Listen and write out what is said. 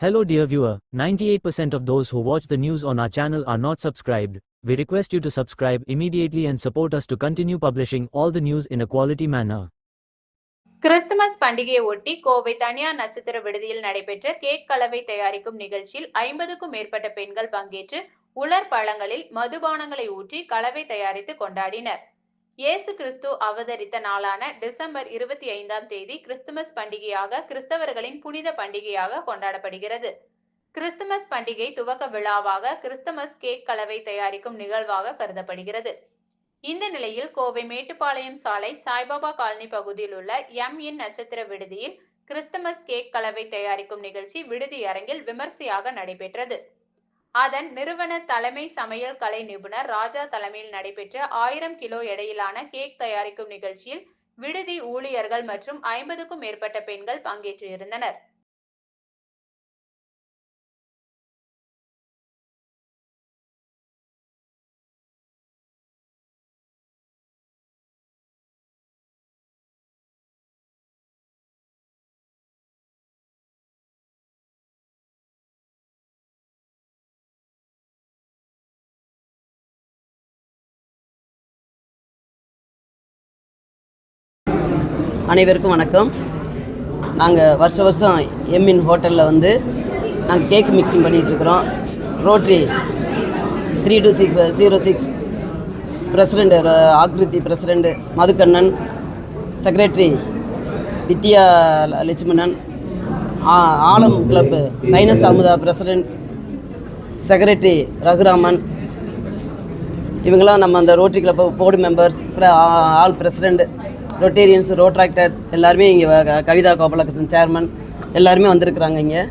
Hello dear viewer, 98% of those who watch the news on our channel are not subscribed. We request you to subscribe immediately and support us to continue publishing all the news in a quality manner. Christmas பண்டிகையை ஒட்டி கோவை தனியார் நட்சத்திர விடுதியில் நடைபெற்ற cake கலவை தயாரிக்கும் நிகழ்ச்சியில் ஐம்பதுக்கும் மேற்பட்ட பெண்கள் பங்கேற்று உலர் பழங்களில் மதுபானங்களை ஊற்றி கலவை தயாரித்து கொண்டாடினர் இயேசு கிறிஸ்து அவதரித்த நாளான டிசம்பர் இருபத்தி ஐந்தாம் தேதி கிறிஸ்துமஸ் பண்டிகையாக கிறிஸ்தவர்களின் புனித பண்டிகையாக கொண்டாடப்படுகிறது. கிறிஸ்துமஸ் பண்டிகை துவக்க விழாவாக கிறிஸ்துமஸ் கேக் கலவை தயாரிக்கும் நிகழ்வாக கருதப்படுகிறது. இந்த நிலையில் கோவை மேட்டுப்பாளையம் சாலை சாய்பாபா காலனி பகுதியில் உள்ள எம் இன் நட்சத்திர விடுதியில் கிறிஸ்துமஸ் கேக் கலவை தயாரிக்கும் நிகழ்ச்சி விடுதி அரங்கில் விமர்சையாக நடைபெற்றது. அதன் நிறுவன தலைமை சமையல் கலை நிபுணர் ராஜா தலைமையில் நடைபெற்ற ஆயிரம் கிலோ எடையிலான கேக் தயாரிக்கும் நிகழ்ச்சியில் விடுதி ஊழியர்கள் மற்றும் ஐம்பதுக்கும் மேற்பட்ட பெண்கள் பங்கேற்று அனைவருக்கும் வணக்கம். நாங்கள் வருஷ வருஷம் எம்மின் ஹோட்டலில் வந்து நாங்கள் cake mixing பண்ணிகிட்ருக்குறோம் Rotary three two six zero six president Aakriti president Madhukannan secretary Vidya Lakshmanan ஆ- ஆலம் கிளப்பு தைனஸ் அமுதா பிரசிடெண்ட் செக்ரட்டரி ரகுராமன். இவங்களாம் நம்ம அந்த Rotary club board members all president Rotarians Rotaractors எல்லாருமே இங்கே கவிதா கோபாலகிருஷ்ணன் சேர்மன் எல்லாருமே வந்திருக்கிறாங்க இங்கே.